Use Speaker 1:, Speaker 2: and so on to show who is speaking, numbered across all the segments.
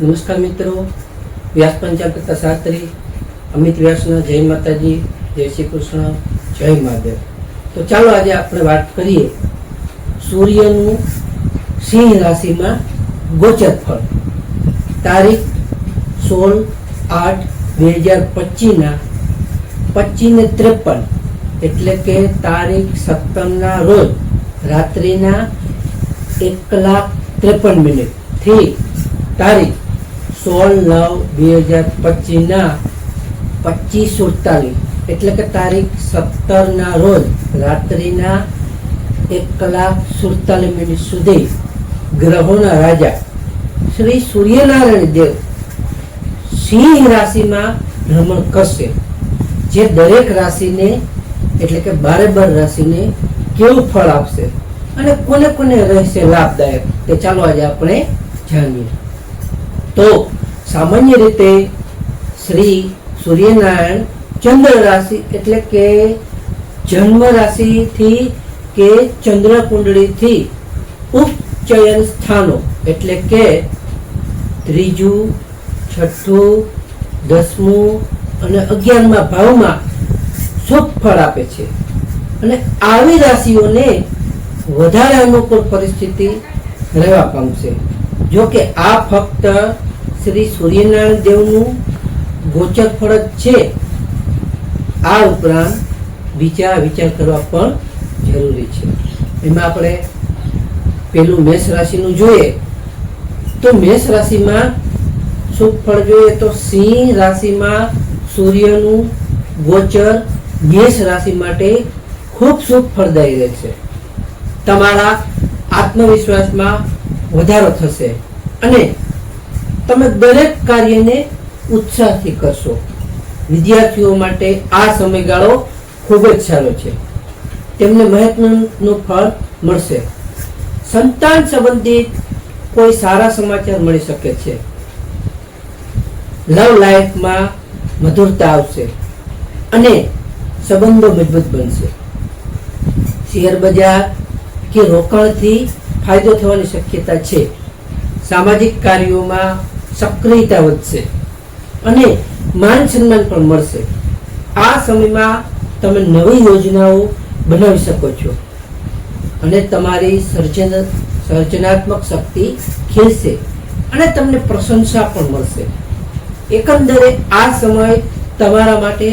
Speaker 1: નમસ્કાર મિત્રો. વ્યાસ પંચાલ કરતા શાસ્ત્રી અમિત વ્યાસના જય માતાજી, જય શ્રી કૃષ્ણ, જય મહાદેવ. તો ચાલો આજે આપણે વાત કરીએ સૂર્યનું સિંહ રાશિમાં ગોચર ફળ તારીખ સોળ આઠ બે હજાર પચીસના પચીસ ને ત્રેપન, એટલે કે તારીખ સત્તરના રોજ રાત્રિના એક કલાક ત્રેપન મિનિટથી તારીખ સોળ નવ બે હજાર પચીસના પચીસ સુડતાલીસ, એટલે કે તારીખ સત્તરના રોજ રાત્રિના એક કલાક સુડતાલીસ મિનિટ સુધી ગ્રહોના રાજા શ્રી સૂર્યનારાયણ દેવ સિંહ રાશિમાં ભ્રમણ કરશે. જે દરેક રાશિને, એટલે કે બારે બાર રાશિને કેવું ફળ આપશે અને કોને કોને રહેશે લાભદાયક તે ચાલો આજે આપણે જાણીએ. તો સામાન્ય રીતે શ્રી સૂર્યનારાયણ ચંદ્ર રાશિ એટલે કે જન્મ રાશિથી કે ચંદ્ર કુંડળીથી ઉપચયન સ્થાનો એટલે કે ત્રીજું, છઠ્ઠું, દસમું અને અગિયારમાં ભાવમાં શુભ ફળ આપે છે. અને આવી રાશિઓને વધારે અનુકૂળ પરિસ્થિતિ રહેવા પામશે. જો કે આ ફક્ત શ્રી સૂર્યનારાયણ દેવનું ગોચર ફળ જ છે. આ ઉપરાંત વિચાર વિચાર કરવા પણ જરૂરી છે. એમાં આપણે પેલું મેષ રાશિનું જોઈએ. તો મેષ રાશિમાં શુભ ફળ જોઈએ? તો સિંહ રાશિમાં સૂર્યનું ગોચર મેષ રાશિ માટે ખૂબ શુભ ફળદાયી રહેશે. તમારા આત્મવિશ્વાસમાં વધારો થશે. અને તમે દરેક કાર્યને ઉત્સાહથી કરશો. વિદ્યાર્થીઓ માટે આ સમયગાળો ખૂબ જ સારો છે. તેમને મહત્વનું ફળ મળશે. સંતાન સંબંધિત કોઈ સારા સમાચાર મળી શકે છે. લવ લાઈફમાં મધુરતા આવશે અને સંબંધો મજબૂત બનશે. શેર બજાર કે રોકાણથી ફાયદો થવાની શક્યતા છે. સામાજિક કાર્યોમાં સક્રિયતા વધશે અને માન સન્માન પણ મળશે. આ સમયમાં તમે નવી યોજનાઓ બનાવી શકો છો અને તમારી સર્જન, સર્જનાત્મક શક્તિ ખીલશે અને તમને પ્રશંસા પણ મળશે. એકંદરે આ સમય તમારા માટે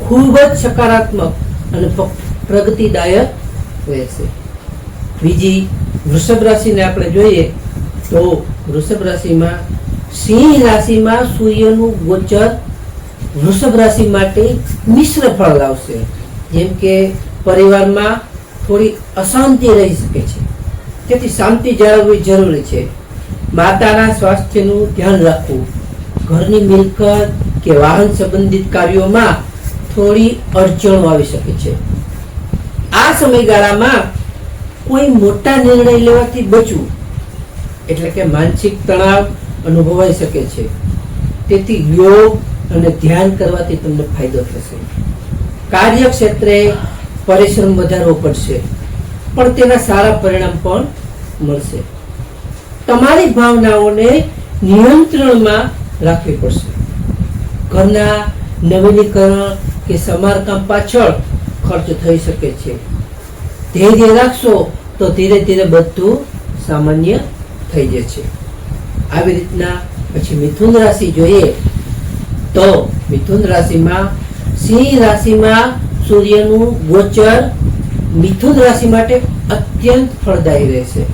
Speaker 1: ખૂબ જ સકારાત્મક અને પ્રગતિદાયક રહેશે. બીજી વૃષભ રાશિને આપણે જોઈએ તો વૃષભ રાશિમાં સિંહ રાશિમાં સૂર્યનું ગોચર વૃષભ રાશિ માટે મિશ્ર ફળ લાવશે. જેમ કે પરિવારમાં થોડી અશાંતિ રહી શકે છે. તેથી શાંતિ જાળવવી જરૂરી છે. માતાના સ્વાસ્થ્યનું ધ્યાન રાખવું. ઘરની મિલકત કે વાહન સંબંધિત કાર્યોમાં થોડી અડચણો આવી શકે છે. આ સમયગાળામાં કોઈ મોટા નિર્ણય લેવાથી બચવું. એટલે કે માનસિક તણાવ અનુભવાઈ શકે છે. તેથી યોગ અને ધ્યાન કરવાથી તમને ફાયદો થશે. કાર્યક્ષેત્રે પરિશ્રમ વધારવો પડશે, પણ તેના સારા પરિણામ પણ મળશે. તમારી ભાવનાઓને નિયંત્રણમાં રાખવી પડશે. ઘરના નવીનીકરણ કે સમારકામ પાછળ ખર્ચ થઈ શકે છે. ધૈર્ય રાખશો તો ધીરે ધીરે બધું સામાન્ય થઈ જશે. આવી રીતના પછી મિથુન રાશિ જોઈએ તો મિથુન રાશિમાં સિંહ રાશિમાં સૂર્યનું ગોચર મિથુન રાશિ માટે અત્યંત ફળદાયી રહેશે.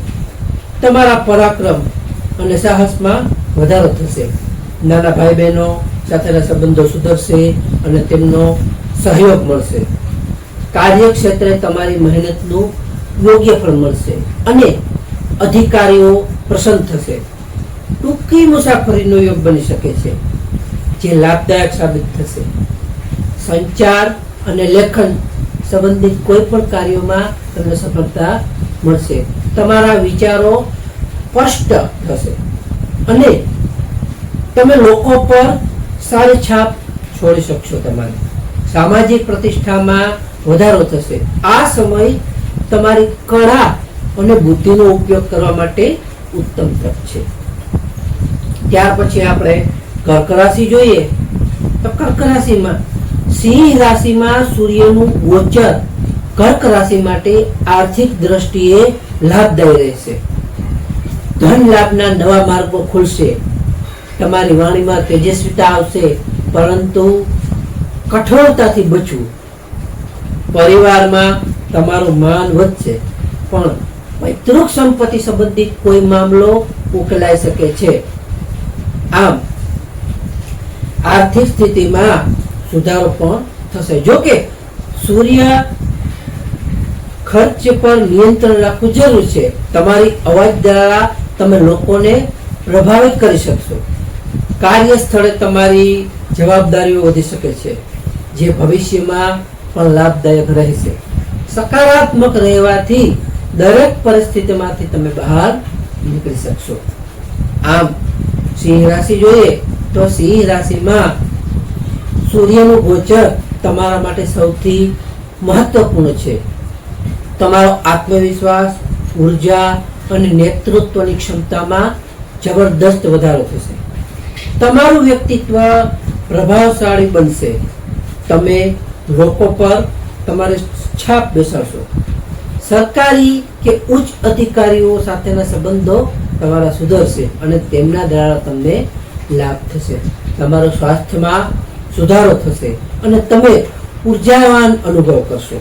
Speaker 1: તમારા પરાક્રમ અને સાહસમાં વધારો થશે. નાના ભાઈ બહેનો સાથેના સંબંધો સુધરશે અને તેમનો સહયોગ મળશે. કાર્યક્ષેત્રે તમારી મહેનતનું યોગ્ય ફળ મળશે અને અધિકારીઓ પ્રસન્ન થશે. ટૂંકી મુસાફરીનો યોગ બની શકે છે, જે લાભદાયક સાબિત થશે. સંચાર અને લેખન સંબંધિત કોઈ પણ કાર્યોમાં તમને સફળતા મળશે. તમારા વિચારો સ્પષ્ટ થશે. અને તમે લોકો પર સારી છાપ છોડી શકશો તમારી. સામાજિક પ્રતિષ્ઠામાં વધારો થશે. આ સમય તમારી કળા અને બુદ્ધિનો ઉપયોગ કરવા માટે ઉત્તમ તક છે. ત્યાર પછી આપણે કર્ક રાશિ જોઈએ તો કર્ક રાશિમાં સિંહ રાશિમાં સૂર્યનું ગોચર કર્ક રાશિ માટે આર્થિક દ્રષ્ટિએ લાભદાયી રહેશે. ધન લાભના નવા માર્ગો ખુલશે. તમારી વાણીમાં તેજસ્વીતા આવશે, પરંતુ કઠોરતાથી બચવું. પરિવારમાં તમારું માન વધશે, પણ પૈતૃક સંપત્તિ સંબંધિત કોઈ મામલો ઉકેલાઈ શકે છે. આમ, આર્થિક સ્થિતિમાં સુધારો પણ થશે. જો સૂર્ય ખર્ચ પર નિયંત્રણ રાખવું જરૂર છે. તમારી અવાજ દ્વારા તમે લોકોને પ્રભાવિત કરી શકશો. કાર્ય સ્થળે તમારી જવાબદારીઓ વધી શકે છે, જે ભવિષ્યમાં પણ લાભદાયક રહેશે. સકારાત્મક રહેવાથી દરેક પરિસ્થિતિમાંથી તમે બહાર નીકળી શકશો. આમ સિંહ રાશિ જોઈએ તો સિંહ રાશિમાં સૂર્યનું ગોચર તમારા માટે સૌથી મહત્વપૂર્ણ છે. તમારો આત્મવિશ્વાસ, ઊર્જા અને નેતૃત્વની ક્ષમતામાં જબરદસ્ત વધારો થશે. તમારું વ્યક્તિત્વ પ્રભાવશાળી બનશે. તમે લોકો પર તમારે છાપ બેસાડશો. સરકારી કે ઉચ્ચ અધિકારીઓ સાથેના સંબંધો તમારા સુધરશે અને તેમના દ્વારા તમને લાભ થશે. તમારું સ્વાસ્થ્યમાં સુધારો થશે અને તમે ઉર્જાવાન અનુભવ કરશો.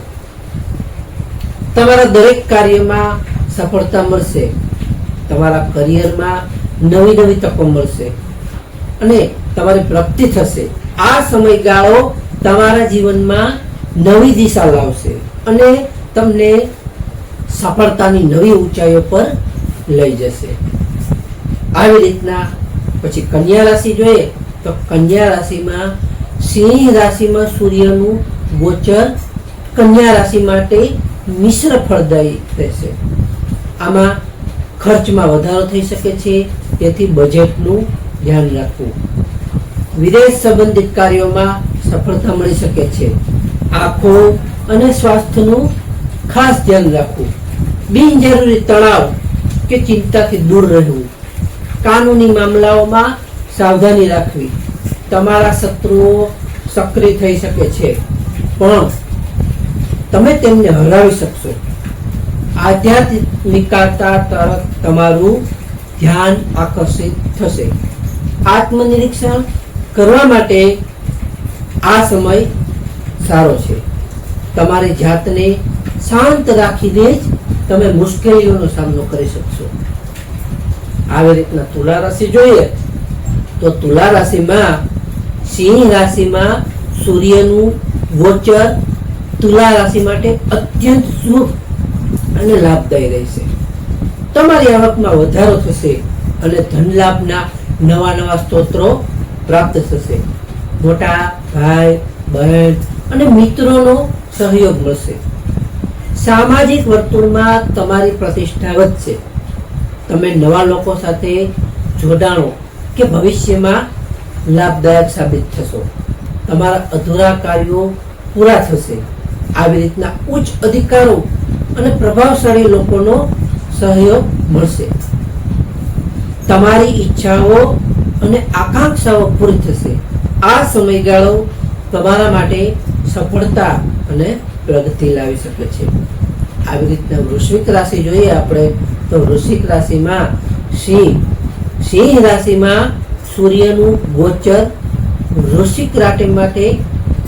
Speaker 1: તમારા દરેક કાર્યમાં સફળતા મળશે. તમારા કરિયરમાં નવી નવી તકો મળશે. અને તમારી પ્રગતિ થશે. આ સમયગાળો તમારા જીવનમાં નવી દિશા લાવશે અને તમને સફળતાની નવી ઊંચાઈઓ પર લઈ જશે. આવી રીતના પછી કન્યા રાશિ જોઈએ તો કન્યા રાશિમાં સિંહ રાશિમાં સૂર્યનું ગોચર કન્યા રાશિ માટે મિશ્ર ફળદાયી રહેશે. આમાં ખર્ચમાં વધારો થઈ શકે છે, તેથી બજેટનું ધ્યાન રાખવું. વિદેશ સંબંધિત કાર્યોમાં સફળતા મળી શકે છે. આંખો અને સ્વાસ્થ્યનું ખાસ ધ્યાન રાખવું. બિનજરૂરી તણાવ કે ચિંતાથી દૂર રહેવું. કાનૂની મામલાઓમાં સાવધાની રાખવી. તમારા શત્રુઓ સક્રિય થઈ શકે છે. પણ તમે તેમને હરાવી શકશો. આધ્યાત્મિકતા તરફ તમારું ધ્યાન આકર્ષિત થશે. આત્મનિરીક્ષણ કરવા માટે આ સમય સારો છે. તમારી જાતને શાંત રાખીને જ તમે મુશ્કેલીઓનો સામનો કરી શકશો. આવી રીતના તુલા રાશિ જોઈએ, તો તુલા રાશિમાં સિંહ રાશિમાં સૂર્યનું ગોચર તુલા રાશિ માટે અત્યંત શુભ અને લાભદાયી રહેશે. તમારી આવકમાં વધારો થશે અને ધન લાભના નવા નવા સ્ત્રોતો પ્રાપ્ત થશે. મોટા ભાઈ, બહેન અને મિત્રોનો સહયોગ મળશે. સામાજિક વર્તુળમાં તમારી પ્રતિષ્ઠા વધશે. તમે નવા લોકો સાથે જોડાણો કે ભવિષ્યમાં લાભદાયક સાબિત થશો. તમારા અધૂરા કાર્યો પૂરા થશે. આવી રીતના ઉચ્ચ અધિકારો અને પ્રભાવશાળી લોકોનો સહયોગ મળશે. તમારી ઈચ્છાઓ અને આકાંક્ષાઓ પૂરી થશે. આ સમયગાળો તમારા માટે સફળતા અને પ્રગતિ લાવી શકે છે. આવી રીતના વૃશ્વિક રાશિ જોઈએ આપણે, તો વૃશ્ચિક રાશિમાં સિંહ. સિંહ રાશિમાં સૂર્યનું ગોચર વૃશ્ચિક રાશિ માટે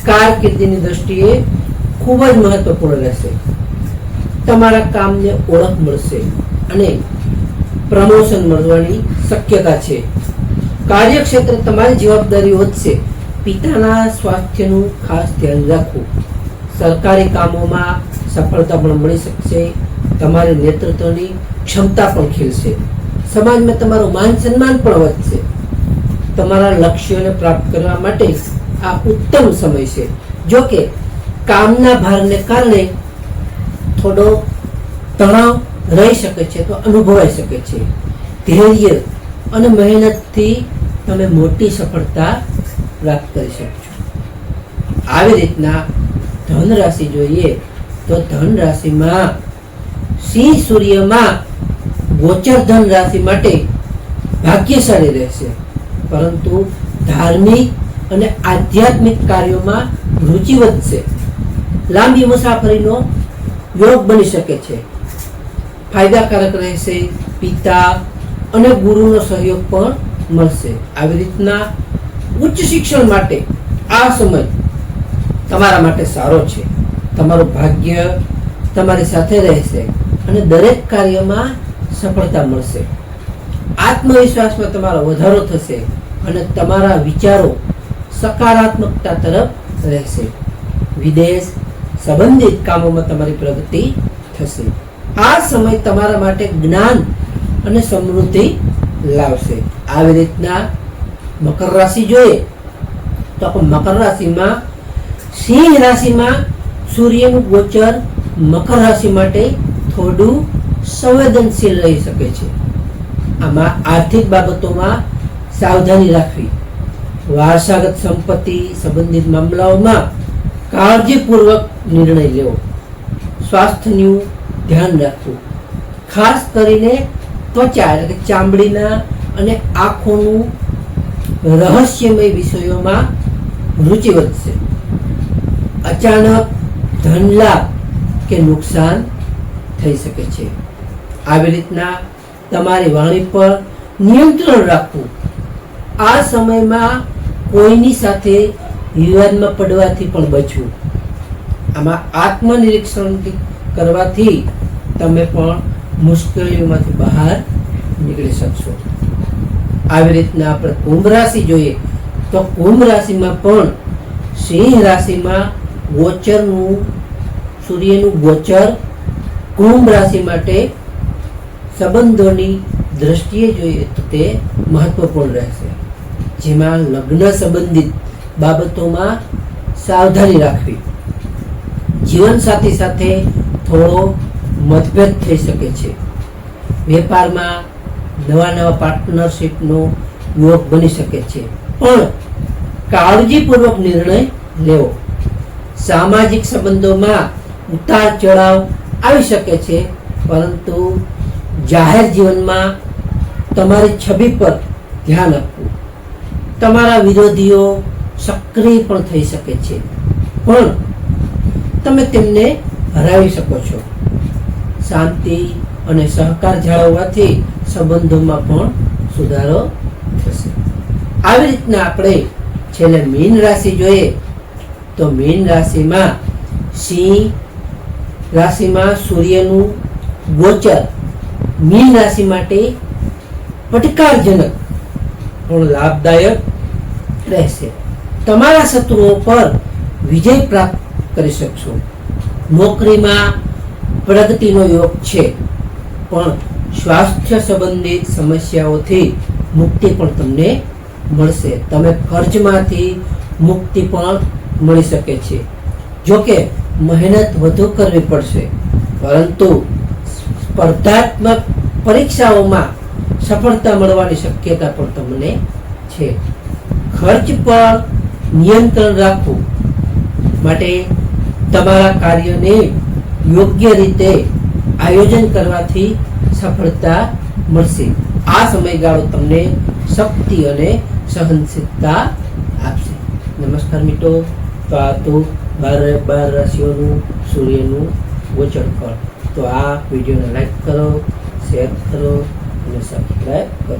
Speaker 1: કારકિર્દીની દ્રષ્ટિએ ખૂબ જ મહત્વપૂર્ણ રહેશે. તમારા કામને ઓળખ મળશે અને પ્રમોશન મળવાની શક્યતા છે. કાર્યક્ષેત્ર તમારી જવાબદારી વધશે. પિતાના સ્વાસ્થ્યનું ખાસ ધ્યાન રાખવું. સરકારી કામોમાં સફળતા પણ મળી શકશે. તમારી નેતૃત્વની ક્ષમતા પણ ખીલશે. સમાજમાં તમારું માન સન્માન પણ વધશે. તમારા લક્ષ્યોને પ્રાપ્ત કરવા માટે આ ઉત્તમ સમય છે. જો કે કામના ભારને કારણે થોડો તણાવ રહી શકે છે તો અનુભવાઈ શકે છે. ધૈર્ય અને મહેનતથી તમે મોટી સફળતા પ્રાપ્ત કરી શકશો આવી રીતના ધન રાશિ જોઈએ તો ધન રાશિમાં, સિંહ સૂર્યમાં ગોચર ધન રાશિ માટે ભાગ્યશાળી રહેશે. પરંતુ ધાર્મિક અને આધ્યાત્મિક કાર્યોમાં રુચિ વધશે. લાંબી મુસાફરીનો યોગ બની શકે છે. ફાયદાકારક રહેશે, પિતા અને ગુરુનો સહયોગ પણ મળશે. આવી રીતના ઉચ્ચ શિક્ષણ માટે આ સમય તમારા માટે સારો છે. તમારું ભાગ્ય તમારી સાથે રહેશે અને દરેક કાર્યમાં સફળતા મળશે. આત્મવિશ્વાસમાં તમારો વધારો થશે અને તમારા વિચારો સકારાત્મકતા તરફ રહેશે. વિદેશ સંબંધિત કામોમાં તમારી પ્રગતિ થશે. આ સમય તમારા માટે જ્ઞાન અને સમૃદ્ધિ લાવશે. આવી રીતના મકર રાશિ જોઈએ તો મકર રાશિમાં સિંહ રાશિમાં સૂર્યનું ગોચર મકર રાશિ માટે થોડું સંવેદનશીલ રહી શકે છે. આમાં આર્થિક બાબતોમાં સાવધાની રાખવી, વારસાગત સંપત્તિ સંબંધિત મામલાઓમાં કાળજીપૂર્વક નિર્ણય લેવો, સ્વાસ્થ્યનું ધ્યાન રાખવું, ખાસ કરીને ત્વચા એટલે કે ચામડીના અને આંખોનું રહસ્યમય વિષયોમાં રુચિ વધશે. અચાનક ધનલાભ કે નુકસાન થઈ શકે છે. આવી રીતના તમારી વાણી પર નિયંત્રણ રાખવું. આ સમયમાં કોઈની સાથે વિવાદમાં પડવાથી પણ બચવું. આમાં આત્મનિરીક્ષણ કરવાથી તમે પણ મુશ્કેલીઓમાંથી બહાર નીકળી શકશો. આવી રીતના આપણે કુંભ રાશિ જોઈએ તો કુંભ રાશિમાં પણ સિંહ રાશિમાં ગોચરનું, સૂર્યનું ગોચર કુંભ રાશિ માટે સંબંધોની દ્રષ્ટિએ જોઈએ તો તે મહત્વપૂર્ણ રહેશે. જેમાં લગ્ન સંબંધિત બાબતોમાં સાવધાની રાખવી. જીવનસાથી સાથે થોડો મતભેદ થઈ શકે છે. વેપારમાં નવા નવા પાર્ટનરશિપનો યોગ બની શકે છે. પણ કાળજીપૂર્વક નિર્ણય લેવો. સામાજિક સંબંધોમાં ઉતાર ચઢાવ આવી શકે છે, પરંતુ જાહેર જીવનમાં તમારી છબી પર ધ્યાન આપવું. તમારા વિરોધીઓ સક્રિય પણ થઈ શકે છે, પણ તમે તેમને હરાવી શકો છો. શાંતિ અને સહકાર જાળવવાથી સંબંધોમાં પણ સુધારો થશે. આવી રીતના આપણે છેલ્લે મીન રાશિ જોઈએ. તો મીન રાશિમાં સિંહ રાશિમાં સૂર્યનું ગોચર મીન રાશિ માટે પડકારજનક પણ લાભદાયક રહેશે. તમારા શત્રુઓ પર વિજય પ્રાપ્ત કરી શકશો. નોકરીમાં પ્રગતિનો યોગ છે, પણ સ્વાસ્થ્ય સંબંધિત સમસ્યાઓથી મુક્તિ પણ તમને મળશે. તમે ખર્ચમાંથી મુક્તિ પણ મળી શકે છે. જોકે મહેનત વધુ કરવી પડશે, પરંતુ સ્પર્ધાત્મક પરીક્ષાઓમાં સફળતા મળવાની શક્યતા પણ તમને છે. ખર્ચ પર નિયંત્રણ રાખવું માટે તમારા કાર્યને યોગ્ય રીતે આયોજન કરવાથી સફળતા મળશે. આ સમયગાળો તમને શક્તિ અને સહનશીલતા આપશે. નમસ્કાર મિત્રો. તો આ તું બાર બાર રાશિઓનું સૂર્યનું ગોચર ફળ. તો આ વિડીયોને લાઈક કરો, શેર કરો અને સબસ્ક્રાઈબ કરો.